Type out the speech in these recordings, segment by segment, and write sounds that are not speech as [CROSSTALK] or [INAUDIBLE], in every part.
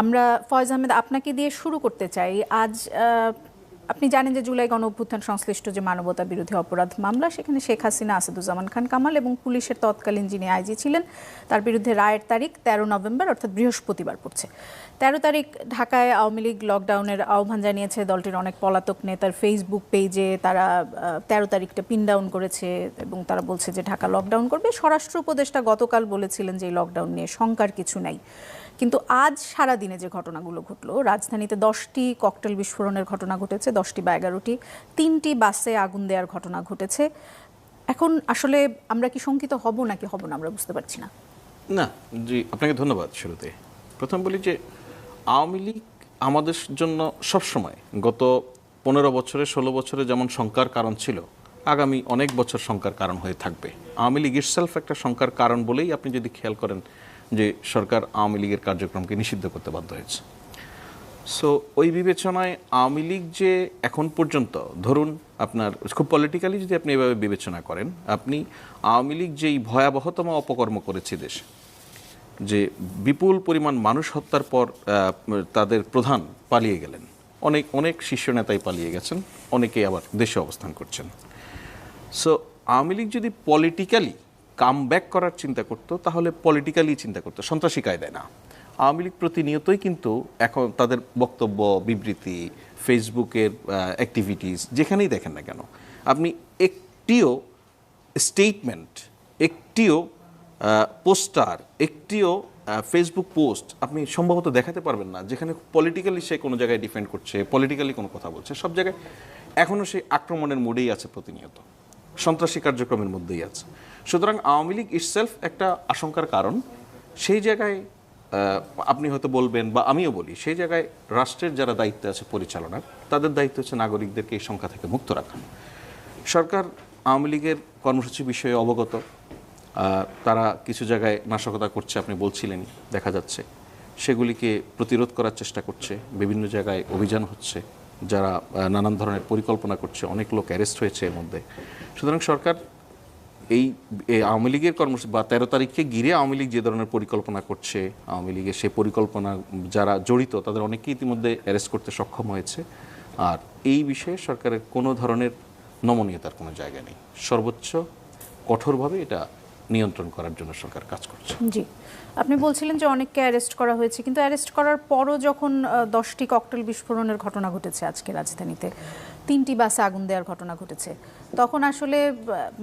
আমরা ফয়েজ আহমেদ আপনাকে দিয়ে শুরু করতে চাই। আজ আপনি জানেন যে জুলাই গণ অভ্যুত্থান সংশ্লিষ্ট যে মানবতা বিরোধী অপরাধ মামলা, সেখানে শেখ হাসিনা, আসাদুজ্জামান খান, কামাল এবং পুলিশের তৎকালীন যিনি আইজি ছিলেন, তার বিরুদ্ধে রায়ের তারিখ তেরো নভেম্বর, অর্থাৎ বৃহস্পতিবার পড়ছে। তেরো তারিখ ঢাকায় আওয়ামী লীগ লকডাউনের আহ্বান জানিয়েছে, দলটির অনেক পলাতক নেতার ফেসবুক পেজে তারা তেরো তারিখটা পিন ডাউন করেছে এবং তারা বলছে যে ঢাকা লকডাউন করবে। স্বরাষ্ট্র উপদেষ্টা গতকাল বলেছিলেন যে এই লকডাউন নিয়ে শঙ্কার কিছু নাই। কিন্তু আজ সারা দিনে যে ঘটনাগুলো ঘটলো, রাজধানীতে দশটি ককটেল বিস্ফোরণের ঘটনা ঘটেছে, দশটি বা এগারোটি, তিনটি বাসে আগুন দেওয়ার ঘটনা ঘটেছে। এখন আসলে আমরা কি শঙ্কিত হব নাকি হব না আমরা বুঝতে পারছি না। না, জি, আপনাকে ধন্যবাদ শুরুতে প্রথম বলি যে, আওয়ামী লীগ আমাদের জন্য সবসময় গত পনেরো বছরে, ষোলো বছরে যেমন শঙ্কার কারণ ছিল, আগামী অনেক বছর শঙ্কার কারণ হয়ে থাকবে। আওয়ামী লীগ ইটসেলফ একটা শঙ্কার কারণ বলেই আপনি যদি খেয়াল করেন যে সরকার আওয়ামী লীগের কার্যক্রমকে নিষিদ্ধ করতে বাধ্য হয়েছে। সো ওই বিবেচনায় আওয়ামী লীগ যে এখন পর্যন্ত, ধরুন আপনার, খুব পলিটিক্যালি যদি আপনি এভাবে বিবেচনা করেন, আপনি আওয়ামী লীগ যেই ভয়াবহতম অপকর্ম করেছে দেশে, যে বিপুল পরিমাণ মানুষ হত্যার পর তাদের প্রধান পালিয়ে গেলেন। অনেক অনেক শীর্ষ নেতাই পালিয়ে গেছেন, অনেকেই আবার দেশে অবস্থান করছেন। সো আওয়ামী লীগ যদি পলিটিক্যালি কাম ব্যাক করার চিন্তা করতো, তাহলে পলিটিক্যালি চিন্তা করতো। সন্ত্রাসী কায়দায় না। আওয়ামী লীগ প্রতিনিয়তই কিন্তু এখন তাদের বক্তব্য, বিবৃতি, ফেসবুকের অ্যাক্টিভিটিস যেখানেই দেখেন না কেন, আপনি একটিও স্টেটমেন্ট একটিও পোস্টার, একটিও ফেসবুক পোস্ট আপনি সম্ভবত দেখাতে পারবেন না, যেখানে পলিটিক্যালি সে কোনো জায়গায় ডিফেন্ড করছে পলিটিক্যালি কোনো কথা বলছে, সব জায়গায় এখনও সেই আক্রমণের মোডেই আছে প্রতিনিয়ত। সন্ত্রাসী কার্যক্রমের মধ্যেই আছে। সুতরাং আওয়ামী লীগ ইটসেলফ একটা আশঙ্কার কারণ। সেই জায়গায় আপনি হয়তো বলবেন বা আমিও বলি, সেই জায়গায় রাষ্ট্রের যারা দায়িত্ব আছে পরিচালনার, তাদের দায়িত্ব হচ্ছে নাগরিকদেরকে এই সংখ্যা থেকে মুক্ত রাখা। সরকার আওয়ামী লীগের কর্মসূচি বিষয়ে অবগত। তারা কিছু জায়গায় নাশকতা করছে, আপনি বলছিলেন, দেখা যাচ্ছে। সেগুলিকে প্রতিরোধ করার চেষ্টা করছে, বিভিন্ন জায়গায় অভিযান হচ্ছে, যারা নানান ধরনের পরিকল্পনা করছে, অনেক লোক অ্যারেস্ট হয়েছে এর মধ্যে। সুতরাং সরকার এই আওয়ামী লীগের কর্মসূচি বা তেরো তারিখকে ঘিরে আওয়ামী লীগ যে ধরনের পরিকল্পনা করছে, আওয়ামী লীগের সেই পরিকল্পনা, যারা জড়িত, তাদের অনেকেই ইতিমধ্যে অ্যারেস্ট করতে সক্ষম হয়েছে। আর এই বিষয়ে সরকারের কোনো ধরনের নমনীয়তার কোনো জায়গা নেই। সর্বোচ্চ কঠোরভাবে এটা নিয়ন্ত্রণ করার জন্য সরকার কাজ করছে। জি। আপনি বলছিলেন যে অনেককে অ্যারেস্ট করা হয়েছে, কিন্তু অ্যারেস্ট করার পরও যখন দশটি ককটেল বিস্ফোরণের ঘটনা ঘটেছে আজকে রাজধানীতে তিনটি বাসে আগুন দেওয়ার ঘটনা ঘটেছে। তখন আসলে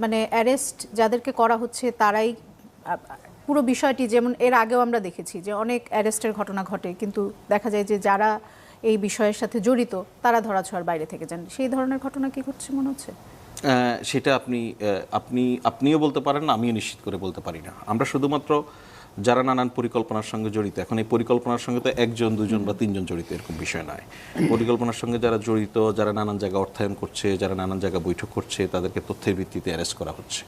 মানে অ্যারেস্ট যাদেরকে করা হচ্ছে, তারাই, পুরো বিষয়টি যেমন এর আগেও আমরা দেখেছি যে অনেক অ্যারেস্টের ঘটনা ঘটে, কিন্তু দেখা যায় যে যারা এই বিষয়ের সাথে জড়িত, তারা ধরাছোঁয়ার বাইরে থেকে যান। সেই ধরনের ঘটনা কি ঘটছে মনে হচ্ছে? সেটা আপনি আপনি, আপনিও বলতে পারেন না আমিও নিশ্চিত করে বলতে পারি না। আমরা শুধুমাত্র যারা নানান পরিকল্পনার সঙ্গে জড়িত, এখন এই পরিকল্পনার সঙ্গে তো একজন, দুজন বা তিনজন জড়িত এরকম বিষয় নয়। পরিকল্পনার সঙ্গে যারা জড়িত, যারা নানান জায়গায় অর্থায়ন করছে, যারা নানান জায়গায় বৈঠক করছে, তাদেরকে তথ্যের ভিত্তিতে অ্যারেস্ট করা হচ্ছে।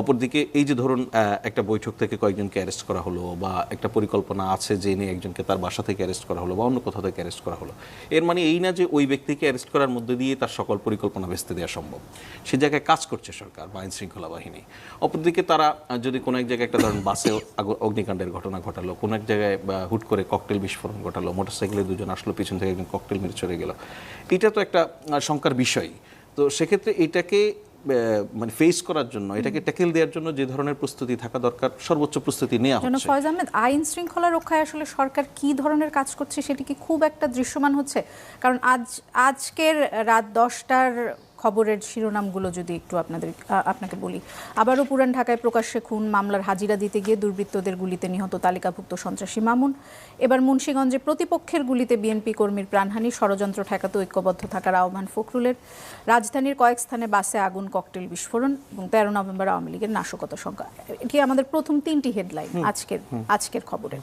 অপরদিকে এই যে ধরুন একটা বৈঠক থেকে কয়েকজনকে অ্যারেস্ট করা হলো বা একটা পরিকল্পনা আছে যে নিয়ে একজনকে তার বাসা থেকে অ্যারেস্ট করা হলো বা অন্য কোথাও থেকে অ্যারেস্ট করা হলো। এর মানে এই না যে ওই ব্যক্তিকে অ্যারেস্ট করার মধ্যে দিয়ে তার সকল পরিকল্পনা ভেস্তে দেওয়া সম্ভব। সে জায়গায় কাজ করছে সরকার বা আইন শৃঙ্খলা বাহিনী। অপরদিকে তারা যদি কোনো এক জায়গায় একটা ধরুন বাসে অগ্নিকাণ্ডের ঘটনা ঘটালো, কোনো এক জায়গায় হুট করে ককটেল বিস্ফোরণ ঘটালো, মোটরসাইকেলে দুজন আসলো, পিছন থেকে একজন ককটেল মেরে চলে গেল। এটা তো একটা শঙ্কার বিষয় তো সেক্ষেত্রে এটাকে মানে ফেস করার জন্য এটাকে ট্যাকেল দেওয়ার জন্য যে ধরনের প্রস্তুতি থাকা দরকার সর্বোচ্চ প্রস্তুতি নেওয়া হচ্ছে। ফয়জ আহমেদ আইন শৃঙ্খলা রক্ষায় আসলে সরকার কি ধরনের কাজ করছে সেটি কি খুব একটা দৃশ্যমান হচ্ছে? কারণ আজ আজকের রাত দশটার খবরের শিরোনামগুলো যদি একটু আপনাদের আপনাকে বলি। আবারও পুরান ঢাকায় প্রকাশ্যে খুন মামলার হাজিরা দিতে গিয়ে দুর্বৃত্তদের গুলিতে নিহত তালিকাভুক্ত সন্ত্রাসী মামুন। এবার মুন্সীগঞ্জে প্রতিপক্ষের গুলিতে বিএনপি কর্মীর প্রাণহানি ষড়যন্ত্র ঠেকাতে ঐক্যবদ্ধ থাকার আহ্বান ফখরুলের। রাজধানীর কয়েক স্থানে বাসে আগুন ককটেল বিস্ফোরণ এবং তেরো নভেম্বর আওয়ামী লীগের নাশকতা সংখ্যা। এটি আমাদের প্রথম তিনটি হেডলাইন আজকের আজকের খবরের।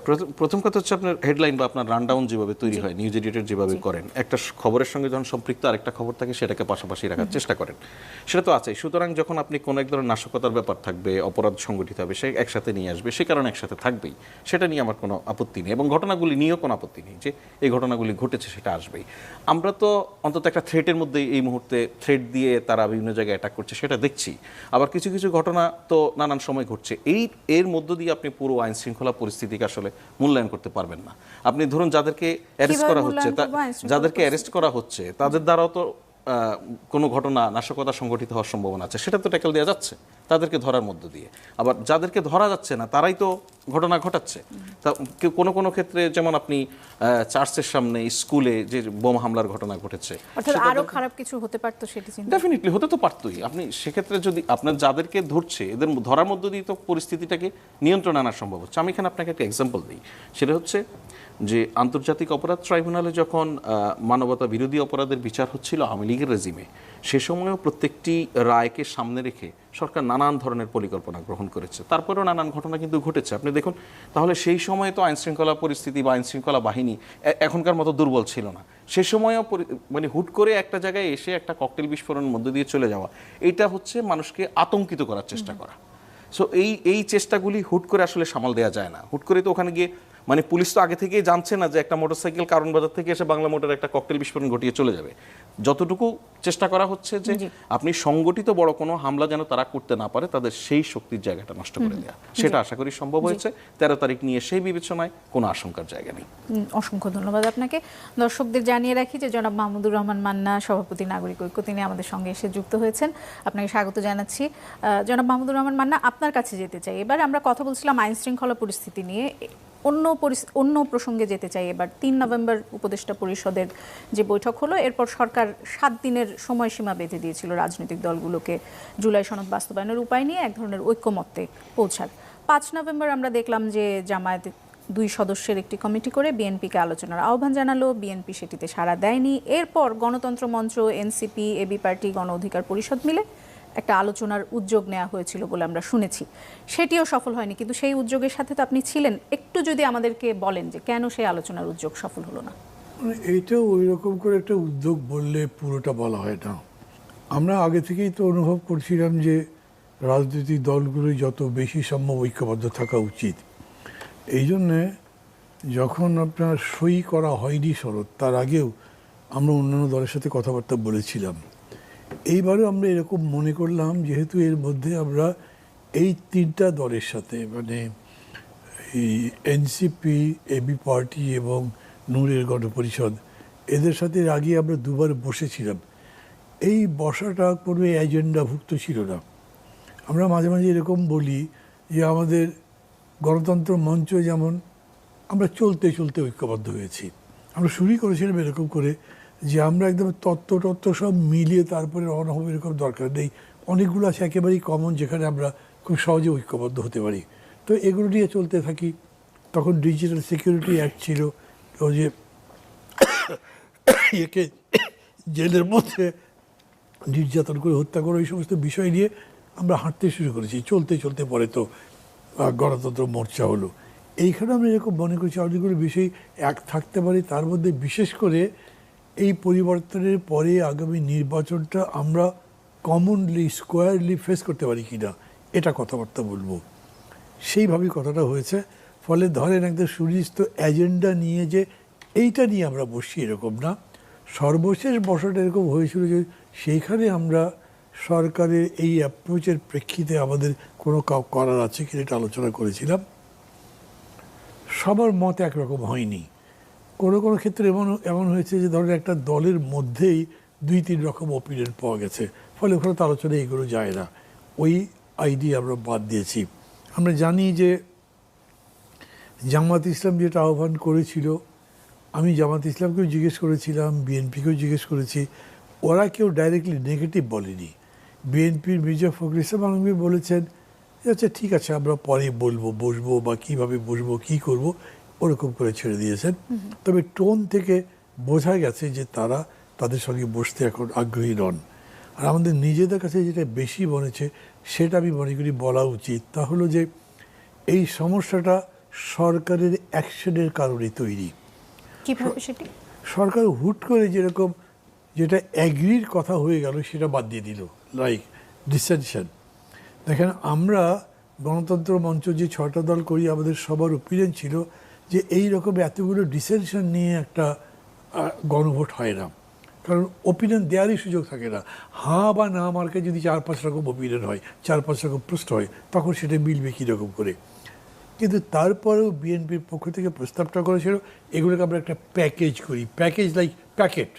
প্রথম- প্রথম কথা হচ্ছে আপনার হেডলাইন বা আপনার রানডাউন যেভাবে তৈরি হয় নিউজ এডিটর যেভাবে করেন একটা খবরের সঙ্গে যখন সম্পৃক্ত আরেকটা খবর থাকে সেটাকে পাশাপাশি রাখার চেষ্টা করেন। সেটা তো আছেই। সুতরাং যখন আপনি কোনো এক ধরনের নাশকতার ব্যাপার থাকবে অপরাধ সংগঠিত হবে সে একসাথে নিয়ে আসবে সে কারণে একসাথে থাকবেই সেটা নিয়ে আমার কোনো আপত্তি নেই। এবং ঘটনাগুলি নিয়েও কোনো আপত্তি নেই যে এই ঘটনাগুলি ঘটেছে সেটা আসবেই। আমরা তো অন্তত একটা থ্রেটের মধ্যে এই মুহূর্তে থ্রেট দিয়ে তারা বিভিন্ন জায়গায় অ্যাটাক করছে সেটা দেখছি। আবার কিছু কিছু ঘটনা তো নানান সময় ঘটছে। এই এর মধ্য দিয়ে আপনি পুরো আইন শৃঙ্খলা পরিস্থিতিকে আসলে আসলে মূল্যায়ন করতে পারবেন না। আপনি ধরুন যাদেরকে অ্যারেস্ট করা হচ্ছে যাদেরকে অ্যারেস্ট করা হচ্ছে তাদের দ্বারাও তো কোনো ঘটনা নাশকতা সংঘটিত হওয়ার সম্ভাবনা আছে সেটা তো ট্যাকেল দেওয়া যাচ্ছে তাদেরকে ধরার মধ্য দিয়ে। আবার যাদেরকে ধরা যাচ্ছে না তারাই তো ঘটনা ঘটাচ্ছে। তা কোনো কোনো ক্ষেত্রে যেমন আপনি চার্চের সামনে স্কুলে যে বোমা হামলার ঘটনা ঘটেছে আরও খারাপ কিছু হতে পারতো সেটি ডেফিনেটলি হতে তো পারতোই। আপনি সেক্ষেত্রে যদি আপনার যাদেরকে ধরছে এদের ধরার মধ্য দিয়ে তো পরিস্থিতিটাকে নিয়ন্ত্রণ আনা সম্ভব হচ্ছে। আমি এখানে আপনাকে একটা এক্সাম্পল দিই। সেটা হচ্ছে যে আন্তর্জাতিক অপরাধ ট্রাইব্যুনালে যখন মানবতা বিরোধী অপরাধের বিচার হচ্ছিল আওয়ামী লীগের রেজিমে সে সময়ও প্রত্যেকটি রায়কে সামনে রেখে সরকার নানান ধরনের পরিকল্পনা গ্রহণ করেছে। তারপরেও নানান ঘটনা কিন্তু ঘটেছে। আপনি দেখুন তাহলে সেই সময় তো আইন শৃঙ্খলা পরিস্থিতি বা আইন শৃঙ্খলা বাহিনী এখনকার মতো দুর্বল ছিল না। সে সময়ও মানে হুট করে একটা জায়গায় এসে একটা ককটেল বিস্ফোরণের মধ্য দিয়ে চলে যাওয়া এটা হচ্ছে মানুষকে আতঙ্কিত করার চেষ্টা করা। সো এই এই চেষ্টাগুলি হুট করে আসলে সামাল দেওয়া যায় না। হুট করে তো ওখানে গিয়ে মানে পুলিশ তো আগে থেকেই জানছে না যে একটা মোটরসাইকেল কারণ বাজার থেকে এসে বাংলা মোটর একটা ককটেল বিস্ফোরণ ঘটিয়ে চলে যাবে। যতটুকু চেষ্টা করা হচ্ছে যে আপনি সংগঠিত বড় কোনো হামলা যেন তারা করতে না পারে তাদের সেই শক্তির জায়গাটা নষ্ট করে দেওয়া সেটা আশা করি সম্ভব হয়েছে। তেরো তারিখ নিয়ে সেই বিবেচনায় কোনো আশঙ্কার জায়গা নেই। অসংখ্য ধন্যবাদ আপনাকে। দর্শকদের জানিয়ে রাখি যে জনাব মাহমুদুর রহমান মান্না সভাপতি নাগরিক ঐক্য তিনি আমাদের সঙ্গে এসে যুক্ত হয়েছেন। আপনাকে স্বাগত জানাচ্ছি। জনাব মাহমুদুর রহমান মান্না আপনার কাছে যেতে চাই। এবার আমরা কথা বলছিলাম আইন শৃঙ্খলা পরিস্থিতি নিয়ে। অন্য অন্য প্রসঙ্গে যেতে চাই এবার। তিন নভেম্বর উপদেষ্টা পরিষদের যে বৈঠক হলো, এরপর সরকার সাত দিনের সময়সীমা বেঁধে দিয়েছিল রাজনৈতিক দলগুলোকে। জুলাই সনদ বাস্তবায়নের উপায় নিয়ে এক ধরনের ঐক্যমত্যে পৌঁছার পাঁচ নভেম্বর আমরা দেখলাম যে জামায়াত দুই সদস্যের একটি কমিটি করে বিএনপিকে আলোচনার আহ্বান জানালো। বিএনপি সেটিতে সাড়া দেয়নি। এরপর গণতন্ত্র মঞ্চ এনসিপি, এবি পার্টি, গণ অধিকার পরিষদ মিলে একটা আলোচনার উদ্যোগ নেওয়া হয়েছিল বলে আমরা শুনেছি। সেটিও সফল হয়নি, কিন্তু সেই উদ্যোগের সাথে তো আপনি ছিলেন। একটু যদি আমাদেরকে বলেন যে কেন সেই আলোচনার উদ্যোগ সফল হলো না? মানে এইটা ওই রকম করে একটা উদ্যোগ বললে পুরোটা বলা হয় না। আমরা আগে থেকেই তো অনুভব করছিলাম যে রাজনৈতিক দলগুলো যত বেশি সম্ভব ঐক্যবদ্ধ থাকা উচিত। এই জন্যে যখন আপনার সই করা হয়নি শরৎ, তার আগেও আমরা অন্যান্য দলের সাথে কথাবার্তা বলেছিলাম। এইবারও আমরা এরকম মনে করলাম, যেহেতু এর মধ্যে আমরা এই তিনটা দলের সাথে মানে এই এনসিপি এবি পার্টি এবং নূরের গণপরিষদ, এদের সাথে আগে আমরা দুবার বসেছিলাম। এই বসাটা কোনো এজেন্ডাভুক্ত ছিল না। আমরা মাঝে মাঝে এরকম বলি যে আমাদের গণতন্ত্র মঞ্চ যেমন, আমরা চলতে চলতে ঐক্যবদ্ধ হয়েছি। আমরা শুরুই করেছিলাম এরকম করে যে আমরা একদম তত্ত্ব তত্ত্ব সব মিলিয়ে তারপরে রওনা হব এরকম দরকার নেই। অনেকগুলো আছে একেবারেই কমন যেখানে আমরা খুব সহজে ঐক্যবদ্ধ হতে পারি। তো এগুলো নিয়ে চলতে থাকি। তখন ডিজিটাল সিকিউরিটি অ্যাক্ট ছিল। ও যে [COUGHS] একে জেলের মধ্যে নির্যাতন করে হত্যা করে এই সমস্ত বিষয় নিয়ে আমরা হাঁটতে শুরু করেছি। চলতে চলতে পরে তো গণতন্ত্র মোর্চা হলো। এইখানে আমরা এরকম মনে করছি অনেকগুলো বিষয় এক থাকতে পারি। তার মধ্যে বিশেষ করে এই পরিবর্তনের পরে আগামী নির্বাচনটা আমরা কমনলি স্কোয়ারলি ফেস করতে পারি কিনা, এটা কথাবার্তা বলব। সেইভাবেই কথাটা হয়েছে। ফলে ধরেন একদম সুনির্দিষ্ট এজেন্ডা নিয়ে যে এইটা নিয়ে আমরা বসছি এরকম না। সর্বশেষ বছরটা এরকম হয়েছিল যে সেইখানে আমরা সরকারের এই অ্যাপ্রোচের প্রেক্ষিতে আমাদের কোনো করার আছে কিনা এটা আলোচনা করেছিলাম। সবার মত একরকম হয়নি। কোনো কোনো ক্ষেত্রে এমন এমন হয়েছে যে ধরেন একটা দলের মধ্যেই দুই, তিন রকম ওপিনিয়ন পাওয়া গেছে। ফলে ওখানে তো আলোচনা এগুলো যায় না। ওই আইডিয়া আমরা বাদ দিয়েছি। আমরা জানি যে জামাত ইসলাম যেটা আহ্বান করেছিল, আমি জামাত ইসলামকেও জিজ্ঞেস করেছিলাম বিএনপিকেও জিজ্ঞেস করেছি। ওরা কেউ ডাইরেক্টলি নেগেটিভ বলেনি। বিএনপির মির্জা ফখরুল ইসলাম আলমগীর বলেছেন আচ্ছা ঠিক আছে, আমরা পরে বলব, বসবো বা কীভাবে বসবো, কি করব? ওরকম করে ছেড়ে দিয়েছেন। তবে টোন থেকে বোঝা গেছে যে তারা তাদের সঙ্গে বসতে এখন আগ্রহী নন। আর আমাদের নিজেদের কাছে যেটা বেশি মনেছে সেটা আমি মনে করি বলা উচিত। তা হলো যে এই সমস্যাটা সরকারের অ্যাকশনের কারণে তৈরি। সরকার হুট করে যেরকম যেটা অ্যাগ্রির কথা হয়ে গেল সেটা বাদ দিয়ে দিল লাইক ডিসেনশন। দেখেন আমরা গণতন্ত্র মঞ্চ যে ছটা দল করি আমাদের সবার ওপিনিয়ন ছিল যে এই রকম এতগুলো ডিসেনশন নিয়ে একটা গণভোট হয় না। কারণ ওপিনিয়ন দেওয়ারই সুযোগ থাকে না। হাঁ বা না মার্কে যদি চার পাঁচ রকম ওপিনিয়ন হয়, চার পাঁচ রকম প্রশ্ন হয়, তখন সেটা মিলবে কীরকম করে? কিন্তু তারপরেও বিএনপির পক্ষ থেকে প্রস্তাবটা করেছিল, এগুলোকে আমরা একটা প্যাকেজ করি। প্যাকেজ লাইক প্যাকেট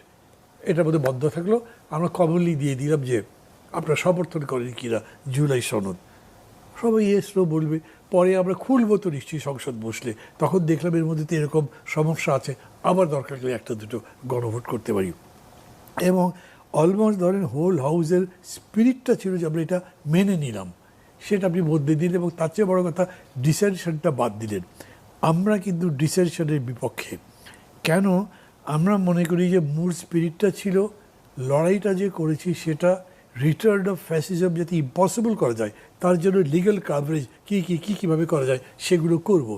এটার মধ্যে বদ্ধ থাকল। আমরা কমনলি দিয়ে দিলাম যে, আপনারা সমর্থন করেন কিনা? জুলাই সনদ। সবাই এসলো বলবে। পরে আমরা খুলবো তো নিশ্চয়ই সংসদ বসলে। তখন দেখলাম এর মধ্যে তো এরকম সমস্যা আছে। আবার দরকার হলে একটা দুটো গণভোট করতে পারি। এবং অলমোস্ট ধরেন হোল হাউসের স্পিরিটটা ছিল যে আমরা এটা মেনে নিলাম। সেটা আপনি বদলে দিলেন এবং তার চেয়ে বড় কথা ডিসেনশনটা বাদ দিলেন। আমরা কিন্তু ডিসেনশনের বিপক্ষে। কেন? আমরা মনে করি যে মূল স্পিরিটটা ছিল, লড়াইটা যে করেছি সেটা রিটার্ন অফ ফ্যাসিজম যাতে ইম্পসিবল করা যায় তার জন্য লিগ্যাল কাভারেজ কী কী কী কীভাবে করা যায় সেগুলো করব।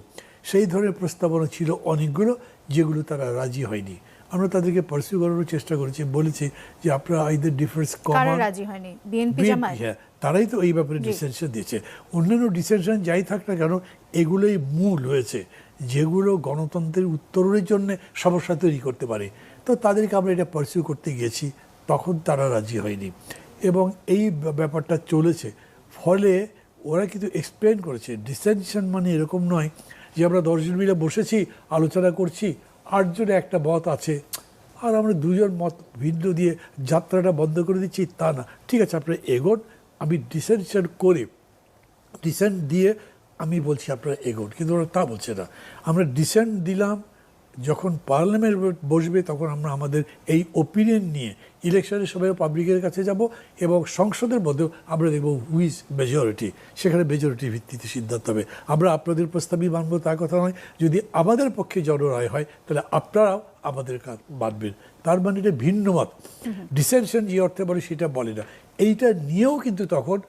সেই ধরনের প্রস্তাবনা ছিল অনেকগুলো যেগুলো তারা রাজি হয়নি। আমরা তাদেরকে পার্সিউ করানোর চেষ্টা করেছি বলেছি যে আপনারা আইদের ডিফারেন্স কমান রাজি হয়নি? বিএনপি, হ্যাঁ তারাই তো এই ব্যাপারে ডিসেনশন দিয়েছে। অন্যান্য ডিসেনশন যাই থাক না কেন এগুলোই মূল হয়েছে যেগুলো গণতন্ত্রের উত্তরণের জন্য সমস্যা তৈরি করতে পারে। তো তাদেরকে আমরা এটা পার্সিউ করতে গিয়েছি তখন তারা রাজি হয়নি। এবং এই ব্য- ব্যাপারটা চলেছে। ফলে ওরা কিন্তু এক্সপ্লেন করেছে ডিসেনশন মানে এরকম নয় যে আমরা দশজন মিলে বসেছি, আলোচনা করছি, আটজনে একটা মত আছে, আর আমরা দুজন মত ভিন্ন দিয়ে যাত্রাটা বন্ধ করে দিচ্ছি, তা না। ঠিক আছে, আপনারা এগোন, আমি ডিসেনশন করে। ডিসেন্ট দিয়ে আমি বলছি আপনারা এগোন, কিন্তু ওরা তা বলছে না। আমরা ডিসেন্ট দিলাম, যখন পার্লামেন্ট বসবে, তখন আমরা আমাদের এই ওপিনিয়ন নিয়ে ইলেকশনের সময় পাবলিকের কাছে যাব এবং সংসদের মধ্যেও আমরা দেখব হুইজ মেজরিটি সেখানে মেজরিটি ভিত্তিতে সিদ্ধান্ত হবে। আমরা আপনাদের প্রস্তাবই মানব তার কথা নয়। যদি আমাদের পক্ষে জনরায় হয়, তাহলে আপনারাও আমাদের কাজ মানবেন। তার মানে এটা ভিন্ন মত। ডিসেনশন যে অর্থে বলে সেটা বলে না। এইটা নিয়েও কিন্তু তখন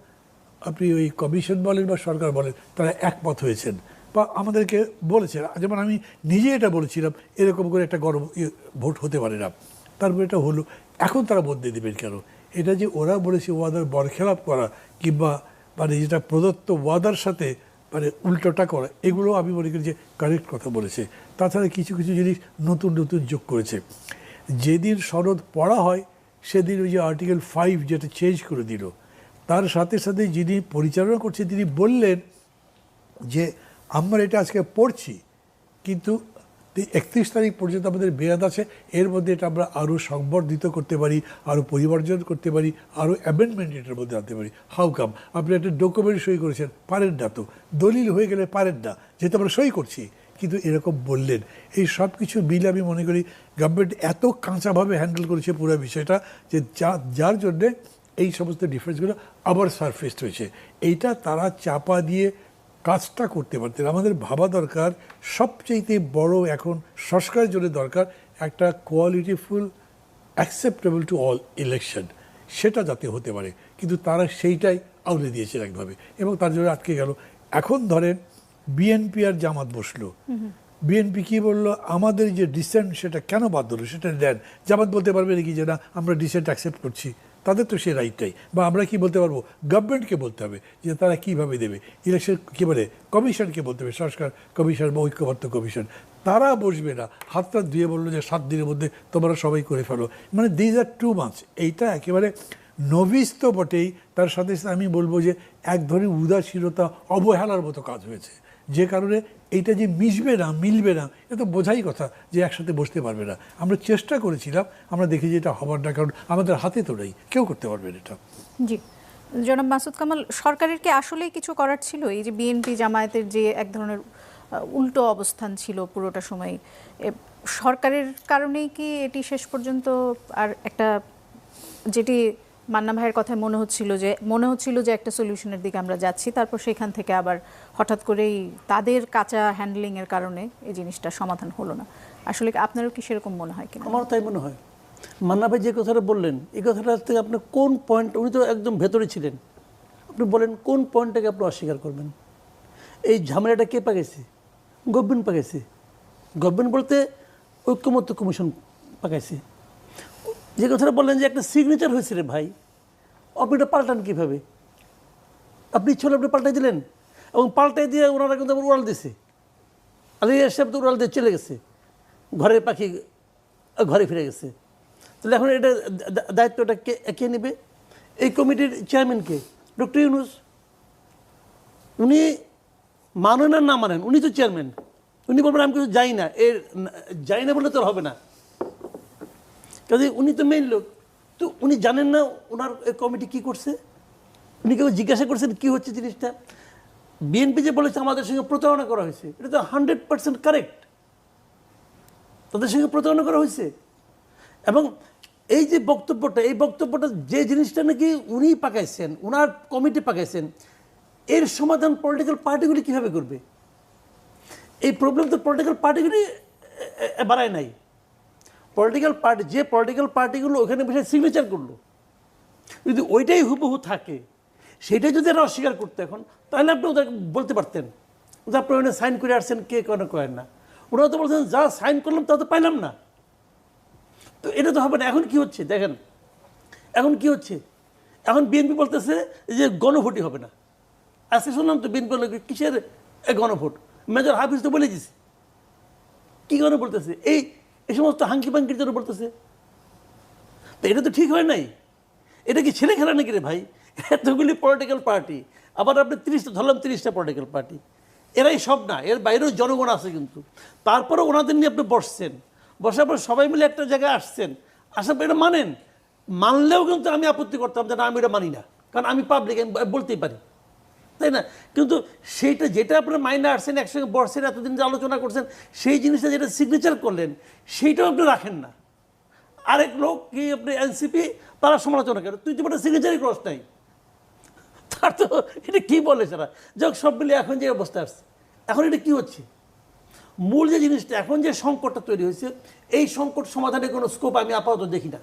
আপনি ওই কমিশন বলেন বা সরকার বলেন, তারা একমত হয়েছেন বা আমাদেরকে বলেছেন। যেমন আমি নিজে এটা বলেছিলাম, এরকম করে একটা গরম ইয়ে ভোট হতে পারে না। তারপর এটা হলো। এখন তারা বদলে দেবেন কেন? এটা যে ওরা বলেছে ওয়াদার বরখেলাপ করা কিংবা মানে যেটা প্রদত্ত ওয়াদার সাথে মানে উল্টোটা করা, এগুলো আমি মনে করি যে কারেক্ট কথা বলেছে। তাছাড়া কিছু কিছু জিনিস নতুন নতুন যোগ করেছে। যেদিন সনদ পড়া হয়, সেদিন ওই যে আর্টিকেল ফাইভ যেটা চেঞ্জ করে দিল, তার সাথে সাথে যিনি পরিচালনা করছে, তিনি বললেন যে, আমরা এটা আজকে পড়ছি, কিন্তু একত্রিশ তারিখ পর্যন্ত আমাদের মেয়াদ আছে। এর মধ্যে এটা আমরা আরও সংবর্ধিত করতে পারি, আরও পরিবর্জন করতে পারি, আরও অ্যামেন্ডমেন্ট এটার মধ্যে আনতে পারি। হাউ কাম আপনি একটা ডকুমেন্ট সই করেছেন, পারেন না তো। দলিল হয়ে গেলে পারেন না, যেহেতু আমরা সই করছি। কিন্তু এরকম বললেন। এই সব কিছু মিলে আমি মনে করি গভর্নমেন্ট এত কাঁচাভাবে হ্যান্ডেল করেছে পুরো বিষয়টা যে যা, যার জন্যে এই সমস্ত ডিফারেন্সগুলো আবার সারফেসড হয়েছে। এইটা তারা চাপা দিয়ে কাজটা করতে পারতেন। আমাদের ভাবা দরকার সবচেয়েতে বড় এখন সংস্কারের জন্য দরকার একটা qualityful acceptable to all election সেটা যাতে হতে পারে। কিন্তু তারা সেইটাই আউলে দিয়েছেন একভাবে। এবং তার জন্য আটকে গেল। এখন ধরেন বিএনপি আর জামাত বসল। বিএনপি কি বলল? আমাদের যে ডিসেন্ট সেটা কেন বাদ হলো সেটা দেন। জামাত বলতে পারবে নাকি যে, না, আমরা ডিসেন্ট অ্যাকসেপ্ট করছি। তাদের তো সে রাইটটাই বা আমরা কি বলতে পারব? গভর্নমেন্টকে বলতে হবে যে তারা কীভাবে দেবে? ইলেকশন কী বলে? কমিশনকে বলতে হবে। সংস্কার কমিশন বা ঐক্যবদ্ধ কমিশন। তারা বসবে না। হাতটা ধুয়ে বলল যে সাত দিনের মধ্যে তোমরা সবাই করে ফেলো। মানে দিজ আর টু মান্থস এইটা একেবারে নভিস তো বটেই তার সাথে সাথে আমি বলব যে এক ধরনের উদাসীনতা, অবহেলার মতো কাজ হয়েছে। যে কারণে এইটা যে মিশবে না, মিলবে না এটা তো বোঝাই কথা যে একসাথে বসতে পারবে না। আমরা চেষ্টা করেছিলাম, আমরা দেখি যে এটা হবার না, কারণ আমাদের হাতে তো নেই, কেউ করতে পারবে না এটা। জি। জনাব মাসুদ কামাল, সরকারের কি আসলেই কিছু করার ছিল? এই যে বিএনপি জামায়াতের যে এক ধরনের উল্টো অবস্থান ছিল পুরোটা সময় সরকারের কারণেই কি এটি শেষ পর্যন্ত আর একটা যেটি মান্না ভাইয়ের কথায় মনে হচ্ছিল যে, মনে হচ্ছিল যে একটা সলিউশনের দিকে আমরা যাচ্ছি। তারপর সেখান থেকে আবার হঠাৎ করেই তাদের কাঁচা হ্যান্ডলিং এর কারণে এই জিনিসটা সমাধান হলো না। আসলে আপনারও কি সেরকম মনে হয় কিনা? আমারও তাই মনে হয়। মান্না ভাই যে কথাটা বললেন, এই কথাটা থেকে আপনি কোন পয়েন্ট উনি তো একদম ভেতরে ছিলেন। আপনি বলেন কোন পয়েন্টটাকে আপনি অস্বীকার করবেন? এই ঝামেলাটা কে পাকাইছে? গভর্নমেন্ট পাকাইছে। গভর্নমেন্ট বলতে ঐক্যমত্য কমিশন পাকাইছে। যে কথাটা বললেন যে একটা সিগনেচার হয়েছে রে ভাই, আপনি এটা পাল্টান কীভাবে? আপনি ইচ্ছে আপনি পাল্টাই দিলেন, এবং পাল্টাই দিয়ে ওনারা কিন্তু আবার উড়াল দিছে। আলী সাহেব তো উড়াল দিয়ে চলে গেছে, ঘরের পাখি, ঘরে ফিরে গেছে। তাহলে এখন এটা দায়িত্বটা কে কে নেবে? এই কমিটির চেয়ারম্যানকে ডক্টর ইউনুস। উনি মানেন আর না মানেন, উনি তো চেয়ারম্যান উনি বলবেন, আমি কিছু যাই না। এর যাই না বলে তো হবে না। কাজে উনি তো মেইন লোক। তো উনি জানেন না ওনার কমিটি কি করছে? উনি কেউ জিজ্ঞাসা করছেন কি হচ্ছে জিনিসটা? বিএনপি যে বলেছে, আমাদের সঙ্গে প্রতারণা করা হয়েছে। এটা তো হান্ড্রেড পার্সেন্ট কারেক্ট তাদের সঙ্গে প্রতারণা করা হয়েছে। এবং এই যে বক্তব্যটা, এই বক্তব্যটা যে জিনিসটা নাকি উনি পাকাইছেন ওনার কমিটি পাকাইছেন, এর সমাধান পলিটিক্যাল পার্টিগুলি কীভাবে করবে? এই প্রবলেম তো পলিটিক্যাল পার্টিগুলি বাড়ায় নাই। পলিটিক্যাল পার্টি যে পলিটিক্যাল পার্টিগুলো ওখানে বসে সিগনেচার করল। যদি ওইটাই হুবহু থাকে সেটাই যদি এরা অস্বীকার করতো এখন, তাহলে আপনি ওদের বলতে পারতেন যে আপনি ওখানে সাইন করে আসছেন, কে কেন করেন না। ওনারা তো বলছেন, যা সাইন করলাম তা তো পাইলাম না। তো এটা তো হবে না। এখন কি হচ্ছে? দেখেন, এখন কি হচ্ছে? এখন বিএনপি বলতেছে যে গণভোটই হবে না। আজকে শুনলাম তো বিএনপি বলল কিসের গণভোট? মেজর হাফিজ তো বলে দিছে। কী কারণে বলতেছে? এই এই সমস্ত হাঙ্কি পাঙ্কির জন্য বলতেছে তো এটা তো ঠিক হয় নাই। এটা কি ছেলে খেলা নাকি রে ভাই? এতগুলি পলিটিক্যাল পার্টি আবার আপনি তিরিশটা, ধরলাম তিরিশটা পলিটিক্যাল পার্টি এরাই সব না, এর বাইরেও জনগণ আছে কিন্তু। তারপরে ওনাদের নিয়ে আপনি বসছেন। বসার পর সবাই মিলে একটা জায়গায় আসছেন। আসার পর এটা মানেন। মানলেও কিন্তু আমি আপত্তি করতাম যে না, আমি এটা মানি না। কারণ আমি পাবলিক আমি বলতেই পারি। তাই না? কিন্তু সেইটা যেটা আপনার মাইন্ডে আসছেন একসঙ্গে বসছেন এতদিন যে আলোচনা করছেন, সেই জিনিসটা যেটা সিগনেচার করলেন, সেইটাও আপনি রাখেন না। আরেক লোক কি আপনি এনসিপি তারা সমালোচনা করে। তুই তো বলে সিগনেচারই ক্রস নাই। তার তো এটা কী বলে সেটা যাক, সব মিলে এখন যে অবস্থা আসছে, এখন এটা কি হচ্ছে? মূল যে জিনিসটা, এখন যে সংকটটা তৈরি হয়েছে, এই সংকট সমাধানের কোনো স্কোপ আমি আপাতত দেখি না।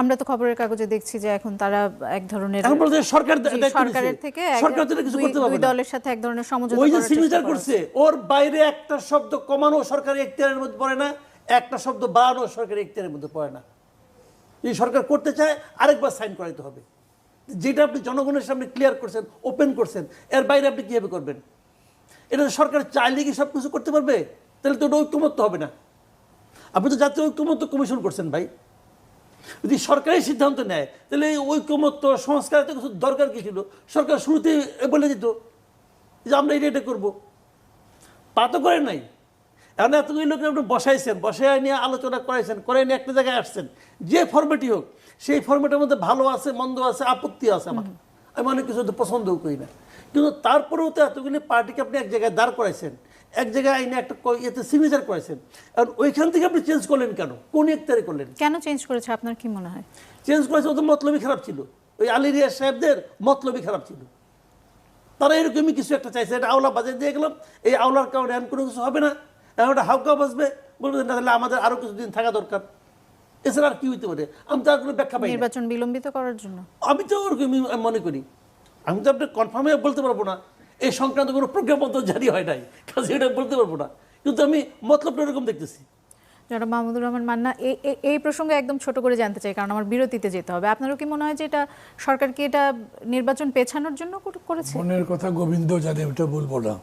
আমরা তো খবরের কাগজে দেখছি যে এখন তারা এক ধরনের এখন বলতে সরকার সরকারের থেকে সরকার এটা কিছু করতে পারবে দুই দলের সাথে এক ধরনের সমঝোতা ওই যে সিগনেচার করছে ওর বাইরে একটা শব্দ কমানো সরকারি এখতিয়ারের মধ্যে পড়ে না একটা শব্দ বাড়ানো সরকারি এখতিয়ারের মধ্যে পড়ে না। যদি সরকার করতে চায় আরেকবার সাইন করাইতে হবে। যেটা আপনি জনগণের সামনে ক্লিয়ার করছেন ওপেন করছেন এর বাইরে আপনি কীভাবে করবেন? এটা সরকার চাইলে কি সব কিছু করতে পারবে? তাহলে তো ওটা ঐক্যমত্য হবে না। আপনি তো জাতীয় ঐক্যমত্য কমিশন করছেন ভাই। যদি সরকারি সিদ্ধান্ত নেয়, তাহলে এই ঐক্যমত্য সংস্কার এত কিছু দরকার কি ছিল? সরকার শুরুতে বলে দিত যে আমরা এটা এটা করব। তা তো করেন নাই। এখন এতগুলি লোক আপনি বসাইছেন বসাই নিয়ে আলোচনা করাইছেন করে নিয়ে একটা জায়গায় আসছেন। যে ফর্মেটই হোক, সেই ফর্মেটের মধ্যে ভালো আছে, মন্দ আছে, আপত্তি আছে আমার আমি অনেক কিছু তো পছন্দও করি না। কিন্তু তারপরেও তো এতগুলি পার্টিকে আপনি এক জায়গায় দাঁড় করাইছেন। এক জায়গায় আইনে একটা ইয়েতে সিগনেচার করাইছেন আর ওইখান থেকে আপনি চেঞ্জ করলেন কেন? কোন একটারে করলেন? কেন চেঞ্জ করেছে? আপনার কি মনে হয়? চেঞ্জ করেছে ওদের মতলবই খারাপ ছিল। ওই আলী রিয়াজ সাহেবদের মতলবই খারাপ ছিল। তারা এরকমই কিছু একটা চাইছে। এটা আওলা বাজার দিয়ে গেলাম। এই আওলার কারণে এমন কোনো কিছু হবে না। এখন ওটা হাউকা বাজবে। বলবে না তাহলে আমাদের আরও কিছুদিন থাকা দরকার। এছাড়া আর কি হইতে পারে? আমি তো আর কোনো ব্যাখ্যা পাই নির্বাচন বিলম্বিত করার জন্য। আমি তো ওরকমই মনে করি। আমি তো আপনার কনফার্মে বলতে পারব না। এই সংক্রান্ত কোনো প্রজ্ঞাপত্র জারি হয় নাই। কাজে এটা বলতে পারব না। কিন্তু আমি মতলবটা এরকম দেখতেছি। জনাব মাহমুদুর রহমান মান্না এই- প্রসঙ্গে একদম ছোট করে জানতে চাই কারণ আমার বিরতিতে যেতে হবে। আপনারও কি মনে হয় যে এটা সরকার কি এটা নির্বাচন পেছানোর জন্য কর- করেছে? মনের কথা গোবিন্দ জানে ওটা বলব না।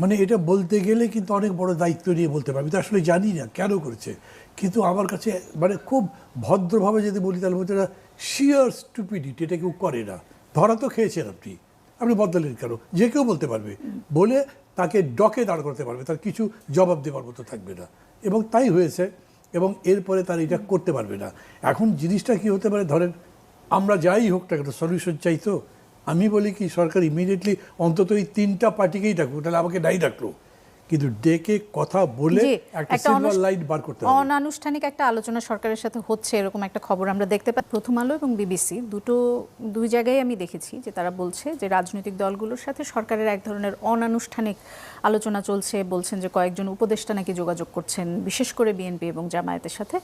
মানে এটা বলতে গেলে কিন্তু অনেক বড় দায়িত্ব নিয়ে বলতে পারবে। তো আসলে জানি না কেন করেছে। কিন্তু আমার কাছে মানে খুব ভদ্রভাবে যদি বলি তাহলে বলতে শিয়ার স্টুপিডিটি এটা কেউ করে না। ধরা তো খেয়েছেন আপনি। আপনি বদলালেন কেন? যে কেউ বলতে পারবে। বলে তাকে ডকে দাঁড় করতে পারবে। তার কিছু জবাব দেওয়ার মতো থাকবে না। এবং তাই হয়েছে। এবং এরপরে তার এটা করতে পারবে না। এখন জিনিসটা কি হতে পারে? ধরেন, আমরা যাই হোক না কেন সলিউশন চাই তো। আমি বলি কি, সরকার ইমিডিয়েটলি অন্তত এই তিনটা পার্টিকেই ডাকবো তাহলে আমাকে নাই ডাকলো। কিন্তু ডেকে কথা বলে একটা সিলভার লাইট বার করতে হবে। অনানুষ্ঠানিক একটা আলোচনা সরকারের সাথে হচ্ছে এরকম একটা খবর আমরা দেখতে পাই। প্রথম আলো এবং বিবিসি দুটো দুই জায়গায় আমি দেখেছি যে তারা বলছে যে রাজনৈতিক দলগুলোর সাথে সরকারের এক ধরনের অনানুষ্ঠানিক আলোচনা চলছে বলছেন যে কয়েকজন উপদেষ্টা নাকি যোগাযোগ করছেন বিশেষ করে বিএনপি এবং জামায়াতের সাথে।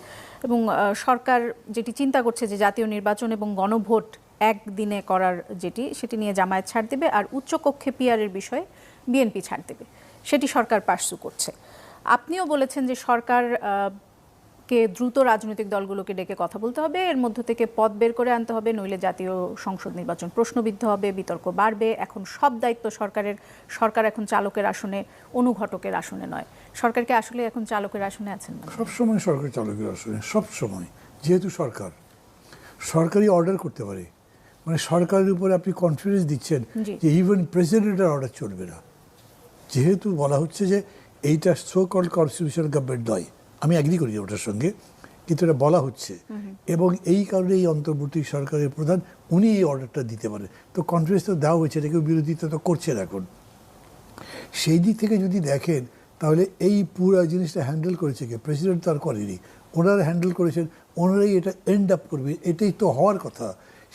এবং সরকার যেটি চিন্তা করছে যে জাতীয় নির্বাচন এবং গণভোট একদিনে করার যেটি সেটি নিয়ে জামায়াত ছাড় দেবে আর উচ্চকক্ষে পিয়ারের বিষয়ে বিএনপি ছাড় দেবে। সেটি সরকার পার্সু করছে। আপনিও বলেছেন যে সরকার কে দ্রুত রাজনৈতিক দলগুলোকে ডেকে কথা বলতে হবে এর মধ্য থেকে পদ বের করে আনতে হবে নইলে জাতীয় সংসদ নির্বাচন প্রশ্নবিদ্ধ হবে বিতর্ক বাড়বে। এখন সব দায়িত্ব সরকারের সরকার এখন চালকের আসনে অনুঘটকের আসনে নয়। সরকারকে আসলে এখন চালকের আসনে আছেন না সব সময় সরকার চালকের আসনে সব সময়। যেহেতু সরকার সরকারি অর্ডার করতে পারে। মানে সরকারের উপরে আপনি কনফিডেন্স দিচ্ছেন যে ইভেন প্রেসিডেন্টের অর্ডার চলবে না। যেহেতু বলা হচ্ছে যে এইটা সো কল কনস্টিটিউশনাল গভর্নমেন্ট নয় আমি অ্যাগ্রি করি ওটার সঙ্গে কিন্তু এটা বলা হচ্ছে। এবং এই কারণে এই অন্তর্বর্তী সরকারের প্রধান উনি এই অর্ডারটা দিতে পারেন। তো কনফিডেন্স তো দেওয়া হয়েছে এটা কেউ বিরোধিতা তো করছেন এখন। সেই দিক থেকে যদি দেখেন তাহলে এই পুরো জিনিসটা হ্যান্ডেল করেছে কে? প্রেসিডেন্ট তো আর করেনি। ওনারা হ্যান্ডেল করেছেন ওনারাই এটা এন্ড আপ করবে এটাই তো হওয়ার কথা।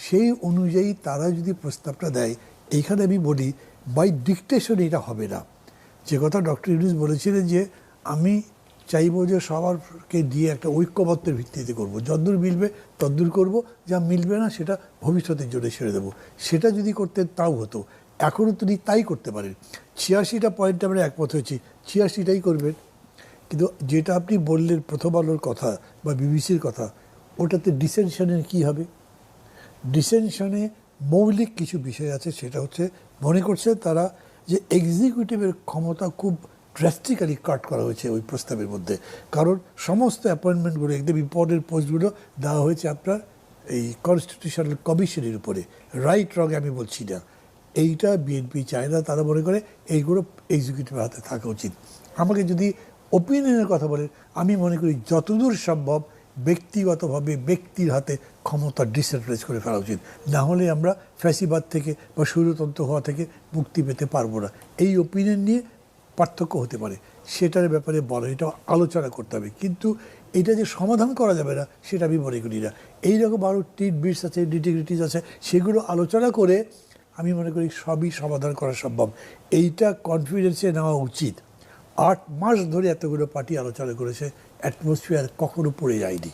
সেই অনুযায়ী তারা যদি প্রস্তাবটা দেয় এইখানে আমি বলি বাই ডিকটেশন এটা হবে না। যে কথা ডক্টর ইউনুস বলেছিলেন যে আমি চাইব যে সবারকে দিয়ে একটা ঐক্যবদ্ধের ভিত্তিতে করব। যদ্দূর মিলবে তদ্দূর করব, যা মিলবে না সেটা ভবিষ্যতের জন্য ছেড়ে দেবো। সেটা যদি করতেন তাও হতো এখনও তিনি তাই করতে পারেন। ছিয়াশিটা পয়েন্ট আমরা একমত হয়েছি, ছিয়াশিটাই করবেন। কিন্তু যেটা আপনি বললেন প্রথম আলোর কথা বা বিবিসির কথা, ওটাতে ডিসেনশনের কি হবে? ডিসেনশনে মৌলিক কিছু বিষয় আছে, সেটা হচ্ছে মনে করছে তারা যে এক্সিকিউটিভের ক্ষমতা খুব ড্রাস্টিক্যালি কাট করা হয়েছে ওই প্রস্তাবের মধ্যে। কারণ সমস্ত অ্যাপয়েন্টমেন্টগুলো একদম ইম্পর্টেন্ট পোস্টগুলো দেওয়া হয়েছে আপনার এই কনস্টিটিউশনাল কমিশনের উপরে। রাইট রঙে আমি বলছি না। এইটা বিএনপি চায় না তারা মনে করে এইগুলো এক্সিকিউটিভের হাতে থাকা উচিত। আমাকে যদি ওপিনিয়নের কথা বলেন, আমি মনে করি যতদূর সম্ভব ব্যক্তিগতভাবে ব্যক্তির হাতে ক্ষমতা ডিসেন্ট্রালাইজ করে ফেলা উচিত। না হলে আমরা ফ্যাসিবাদ থেকে বা স্বৈরতন্ত্র হওয়া থেকে মুক্তি পেতে পারব না। এই ওপিনিয়ন নিয়ে পার্থক্য হতে পারে। সেটার ব্যাপারে বলা, এটা আলোচনা করতে হবে। কিন্তু এটা যে সমাধান করা যাবে না, সেটা আমি মনে করি না। এইরকম আরও টিট বিটস আছে ডিটিগ্রিটিস আছে, সেগুলো আলোচনা করে আমি মনে করি সবই সমাধান করা সম্ভব। এইটা কনফিডেন্সে নেওয়া উচিত। আট মাস ধরে এতগুলো পার্টি আলোচনা করেছে অ্যাটমসফিয়ার কখনো পড়ে যায়নি।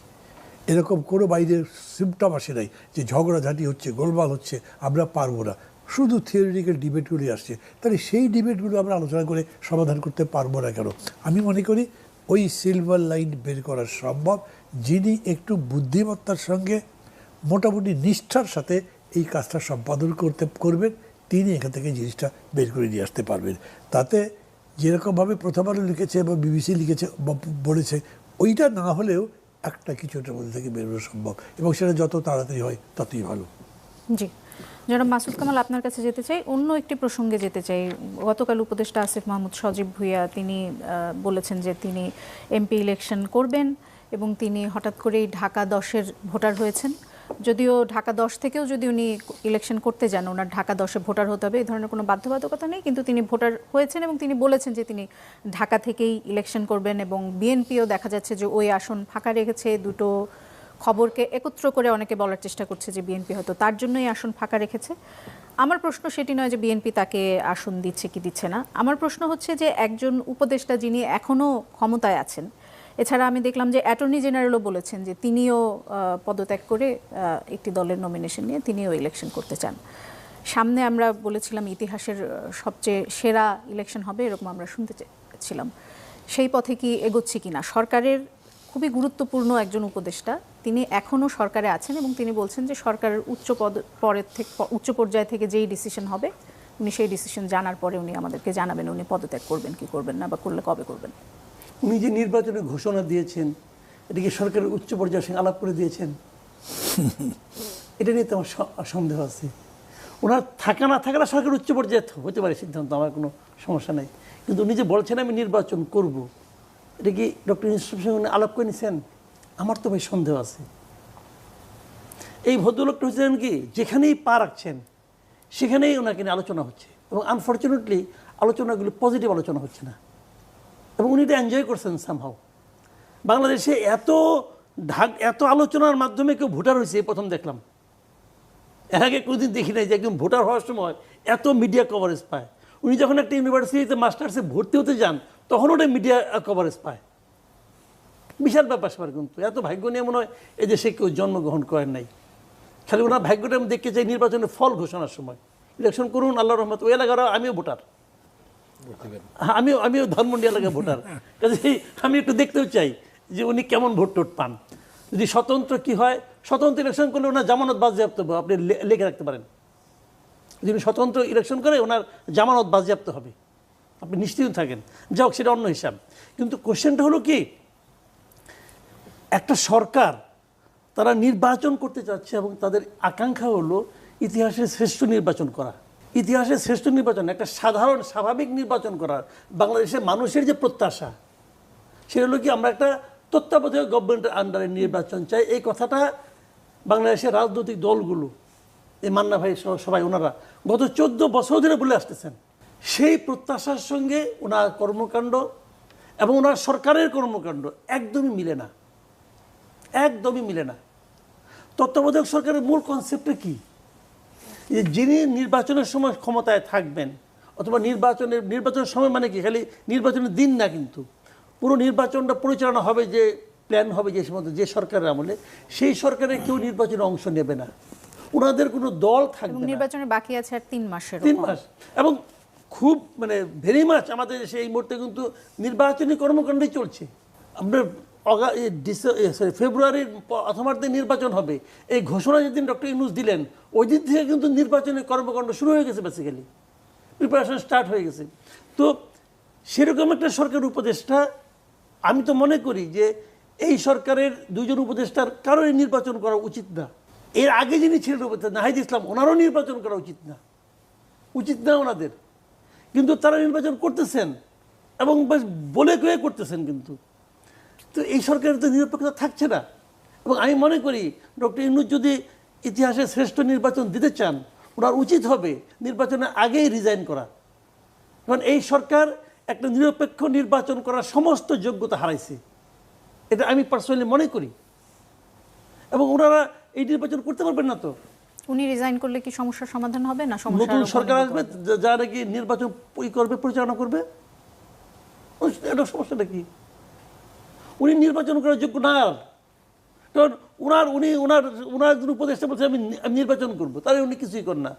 এরকম কোনো বাইরের সিমটম আসে নাই যে ঝগড়াঝাটি হচ্ছে, গোলমাল হচ্ছে, আমরা পারব না। শুধু থিওরিটিক্যাল ডিবেটগুলি আসছে। তাহলে সেই ডিবেটগুলো আমরা আলোচনা করে সমাধান করতে পারব না কেন? আমি মনে করি ওই সিলভার লাইন বের করা সম্ভব, যিনি একটু বুদ্ধিমত্তার সঙ্গে, মোটামুটি নিষ্ঠার সাথে এই কাজটা সম্পাদন করতে করবেন, তিনি এখান থেকে জিনিসটা বের করে নিয়ে আসতে পারবেন। তাতে যেরকমভাবে প্রথম আলো লিখেছে বা বিবিসি লিখেছে বলেছে, ওইটা না হলেও একটা কিছু ওটার মধ্যে থেকে বেরোনো সম্ভব। এবং সেটা যত তাড়াতাড়ি হয়, ততই ভালো। জি। জনাব মাসুদ কামাল, আপনার কাছে যেতে চাই। অন্য একটি প্রসঙ্গে যেতে চাই। গতকাল উপদেষ্টা আসিফ মাহমুদ সজীব ভুইয়া, তিনি বলেছেন যে তিনি এমপি ইলেকশন করবেন এবং তিনি হঠাৎ করেই ঢাকা দশের ভোটার হয়েছেন। যদিও ঢাকা দশ থেকেও যদি উনি ইলেকশন করতে যান, ওনার ঢাকা দশে ভোটার হতে হবে, এই ধরনের কোনো বাধ্যবাধকতা নেই। কিন্তু তিনি ভোটার হয়েছেন এবং তিনি বলেছেন যে তিনি ঢাকা থেকেই ইলেকশন করবেন এবং বিএনপিও দেখা যাচ্ছে যে ওই আসন ফাঁকা রেখেছে। দুটো খবরকে একত্র করে অনেকে বলার চেষ্টা করছে যে বিএনপি হয়তো তার জন্যই আসন ফাঁকা রেখেছে। আমার প্রশ্ন সেটি নয় যে বিএনপি তাকে আসন দিচ্ছে কি দিচ্ছে না। আমার প্রশ্ন হচ্ছে যে একজন উপদেষ্টা যিনি এখনও ক্ষমতায় আছেন এছাড়া আমি দেখলাম যে অ্যাটর্নি জেনারেলও বলেছেন যে তিনিও পদত্যাগ করে একটি দলের নমিনেশন নিয়ে তিনিও ইলেকশন করতে চান। সামনে আমরা বলেছিলাম ইতিহাসের সবচেয়ে সেরা ইলেকশন হবে এরকম আমরা শুনতে চেয়েছিলাম। সেই পথে কি এগোচ্ছি কিনা? সরকারের খুবই গুরুত্বপূর্ণ একজন উপদেষ্টা, তিনি এখনও সরকারে আছেন এবং তিনি বলছেন যে সরকারের উচ্চ পদ, পরের থেকে, উচ্চ পর্যায় থেকে যেই ডিসিশন হবে, উনি সেই ডিসিশন জানার পরে উনি আমাদেরকে জানাবেন, উনি পদত্যাগ করবেন, কি করবেন না বা করলে কবে করবেন। উনি যে নির্বাচনের ঘোষণা দিয়েছেন এটাকে সরকারের উচ্চ পর্যায়ের সঙ্গে আলাপ করে দিয়েছেন? [LAUGHS] এটা নিয়ে তো আমার সন্দেহ আছে। ওনার থাকা না থাকা সরকার উচ্চ পর্যায়ে হতে পারে সিদ্ধান্ত আমার কোনো সমস্যা নেই। কিন্তু উনি যে বলছেন আমি নির্বাচন করব এটা কি ডক্টর সঙ্গে উনি আলাপ করে নিছেন? আমার তো ভাই সন্দেহ আছে। এই ভদ্রলোকটা হচ্ছেন কি যেখানেই পা রাখছেন সেখানেই ওনাকে নিয়ে আলোচনা হচ্ছে। এবং আনফর্চুনেটলি আলোচনাগুলি পজিটিভ আলোচনা হচ্ছে না। এবং উনি এটা এনজয় করছেন সামহাও বাংলাদেশে এত ঢাক, এত আলোচনার মাধ্যমে কেউ ভোটার হয়েছে প্রথম দেখলাম। এর আগে কোনোদিন দেখি নাই যে একজন ভোটার হওয়ার সময় এত মিডিয়া কভারেজ পায়। উনি যখন একটা ইউনিভার্সিটিতে মাস্টার্সে ভর্তি হতে যান, তখন ওটা মিডিয়া কভারেজ পায়। বিশাল ব্যাপার স্যাপার কিন্তু, এত ভাগ্য নিয়ে মনে হয় এই দেশে কেউ জন্মগ্রহণ করেন নাই। খালি ওনার ভাগ্যটা আমি দেখতে চাই নির্বাচনের ফল ঘোষণার সময়। ইলেকশন করুন আল্লাহ রহমত ওই এলাকার আমিও ভোটার। আমিও আমিও ধানমন্ডি এলাকায় ভোটার। [LAUGHS] কাজে আমি একটু দেখতেও চাই যে উনি কেমন ভোট টোট পান। যদি স্বতন্ত্র কি হয় স্বতন্ত্র ইলেকশন করলে ওনার জামানত বাজেয়াপ্ত হবে আপনি লিখে রাখতে পারেন। যদি উনি স্বতন্ত্র ইলেকশন করে ওনার জামানত বাজেয়াপ্ত হবে। আপনি নিশ্চিত থাকেন। যাই হোক সেটা অন্য হিসাব। কিন্তু কোশ্চেনটা হলো কি একটা সরকার তারা নির্বাচন করতে চাচ্ছে এবং তাদের আকাঙ্ক্ষা হলো ইতিহাসের শ্রেষ্ঠ নির্বাচন করা। ইতিহাসের শ্রেষ্ঠ নির্বাচন, একটা সাধারণ, স্বাভাবিক নির্বাচন করার, বাংলাদেশের মানুষের যে প্রত্যাশা, সেটা হলো কি আমরা একটা তত্ত্বাবধায়ক গভর্নমেন্টের আন্ডারে নির্বাচন চাই। এই কথাটা বাংলাদেশের রাজনৈতিক দলগুলো, এই মান্না ভাই সবাই, ওনারা গত চোদ্দ বছর ধরে বলে আসতেছেন। সেই প্রত্যাশার সঙ্গে ওনার কর্মকাণ্ড এবং ওনার সরকারের কর্মকাণ্ড একদমই মিলে না। একদমই মিলে না। তত্ত্বাবধায়ক সরকারের মূল কনসেপ্টটা কি? যে যিনি নির্বাচনের সময় ক্ষমতায় থাকবেন অথবা নির্বাচনের নির্বাচনের সময় মানে কি? খালি নির্বাচনের দিন না কিন্তু। পুরো নির্বাচনটা পরিচালনা হবে যে প্ল্যান হবে যে সময় যে সরকারের আমলে সেই সরকারের কেউ নির্বাচনে অংশ নেবে না। ওনাদের কোনো দল থাকবে না। নির্বাচনের বাকি আছে আর তিন মাসের তিন মাস। এবং খুব মানে ভেরি মাছ আমাদের দেশে এই মুহূর্তে কিন্তু নির্বাচনী কর্মকাণ্ডই চলছে। আমরা sorry, ফেব্রুয়ারির প্রথমার্ধে নির্বাচন হবে। এই ঘোষণা যেদিন ডক্টর ইউনুস দিলেন ওই দিন থেকে কিন্তু নির্বাচনের কর্মকাণ্ড শুরু হয়ে গেছে বেসিক্যালি প্রিপারেশন স্টার্ট হয়ে গেছে। তো সেরকম একটা সরকার উপদেষ্টা আমি তো মনে করি যে এই সরকারের দুজন উপদেষ্টার কারোই নির্বাচন করা উচিত না। এর আগে যিনি ছিলেন উপদেষ্টা নাহিদ ইসলাম ওনারও নির্বাচন করা উচিত না। উচিত না ওনাদের। কিন্তু তারা নির্বাচন করতেছেন এবং বেশ বলে কয়ে করতেছেন কিন্তু। তো এই সরকারের তো নিরপেক্ষতা থাকছে না। এবং আমি মনে করি ডক্টর ইনুজ যদি ইতিহাসে শ্রেষ্ঠ নির্বাচন দিতে চান ওনার উচিত হবে নির্বাচনের আগেই রিজাইন করা। কারণ এই সরকার একটা নিরপেক্ষ নির্বাচন করার সমস্ত যোগ্যতা হারাইছে। এটা আমি পার্সোনালি মনে করি। এবং ওনারা এই নির্বাচন করতে পারবেন না তো। উনি রিজাইন করলে কি সমস্যার সমাধান হবে না? নতুন সরকার আসবে হবে? যা- যা নাকি নির্বাচন করবে পরিচালনা করবে? এটা সমস্যাটা কি? উনি নির্বাচন করার যোগ্য না। কারণ উনার উনি উনার উনার একজন উপদেষ্টা বলছে আমি নির্বাচন করব। তাহলে উনি কিছুই করেন না।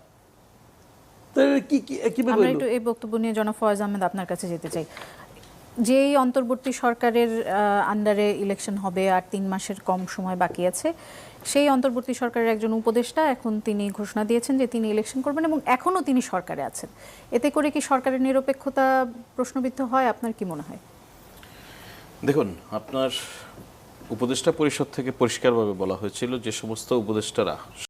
কি কি কীভাবে একটু এই বক্তব্য নিয়ে জনাব ফয়েজ আহমেদ আপনার কাছে যেতে চাই। যেই অন্তর্বর্তী সরকারের আন্ডারে ইলেকশন হবে আর তিন মাসের কম সময় বাকি আছে সেই অন্তর্বর্তী সরকারের একজন উপদেষ্টা এখন তিনি ঘোষণা দিয়েছেন যে তিনি ইলেকশন করবেন এবং এখনও তিনি সরকারে আছেন। এতে করে কি সরকারের নিরপেক্ষতা প্রশ্নবিদ্ধ হয়? আপনার কি মনে হয়? দেখুন আপনার উপদেষ্টা পরিষদ থেকে পরিষ্কারভাবে বলা হয়েছিল যে সমস্ত উপদেষ্টারা